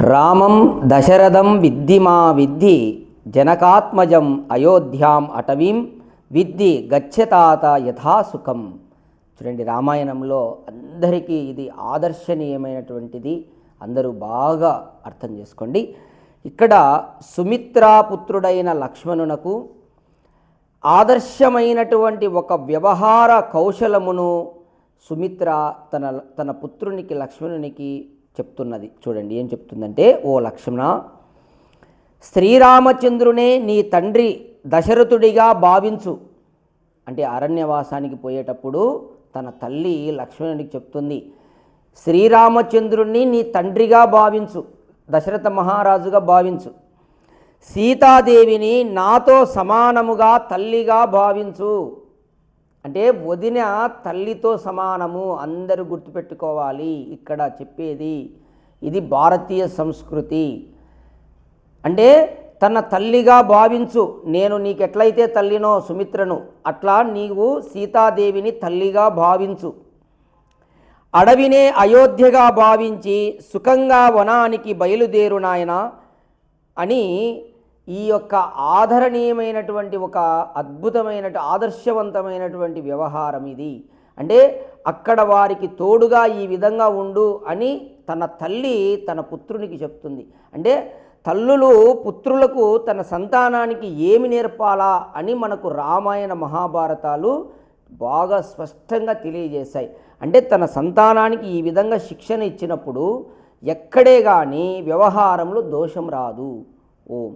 రామం దశరథం విద్ది మా విద్ధి జనకాత్మజం అయోధ్యాం అటవీం విద్ది గచ్చతాత యథాసుఖం చూడండి రామాయణంలో అందరికీ ఇది ఆదర్శనీయమైనటువంటిది. అందరూ బాగా అర్థం చేసుకోండి. ఇక్కడ సుమిత్రాపుత్రుడైన లక్ష్మణునకు ఆదర్శమైనటువంటి ఒక వ్యవహార కౌశలమును సుమిత్ర తన తన పుత్రునికి లక్ష్మణునికి చెప్తున్నది. చూడండి ఏం చెప్తుందంటే ఓ లక్ష్మణ శ్రీరామచంద్రునే నీ తండ్రి దశరథుడిగా భావించు. అంటే అరణ్యవాసానికి పోయేటప్పుడు తన తల్లి లక్ష్మణుడికి చెప్తుంది శ్రీరామచంద్రుణ్ణి నీ తండ్రిగా భావించు దశరథ మహారాజుగా భావించు. సీతాదేవిని నాతో సమానముగా తల్లిగా భావించు. అంటే వదిన తల్లితో సమానము అందరూ గుర్తుపెట్టుకోవాలి. ఇక్కడ చెప్పేది ఇది భారతీయ సంస్కృతి. అంటే తన తల్లిగా భావించు. నేను నీకెట్లయితే తల్లినో సుమిత్రను అట్లా నీవు సీతాదేవిని తల్లిగా భావించు. అడవినే అయోధ్యగా భావించి సుఖంగా వనానికి బయలుదేరు నాయన అని ఈ యొక్క ఆదరణీయమైనటువంటి ఒక అద్భుతమైన ఆదర్శవంతమైనటువంటి వ్యవహారం ఇది. అంటే అక్కడ వారికి తోడుగా ఈ విధంగా ఉండు అని తన తల్లి తన పుత్రునికి చెప్తుంది. అంటే తల్లులు పుత్రులకు తన సంతానానికి ఏమి నేర్పాలా అని మనకు రామాయణ మహాభారతాలు బాగా స్పష్టంగా తెలియజేశాయి. అంటే తన సంతానానికి ఈ విధంగా శిక్షణ ఇచ్చినప్పుడు ఎక్కడే కానీ వ్యవహారంలో దోషం రాదు. ఓం.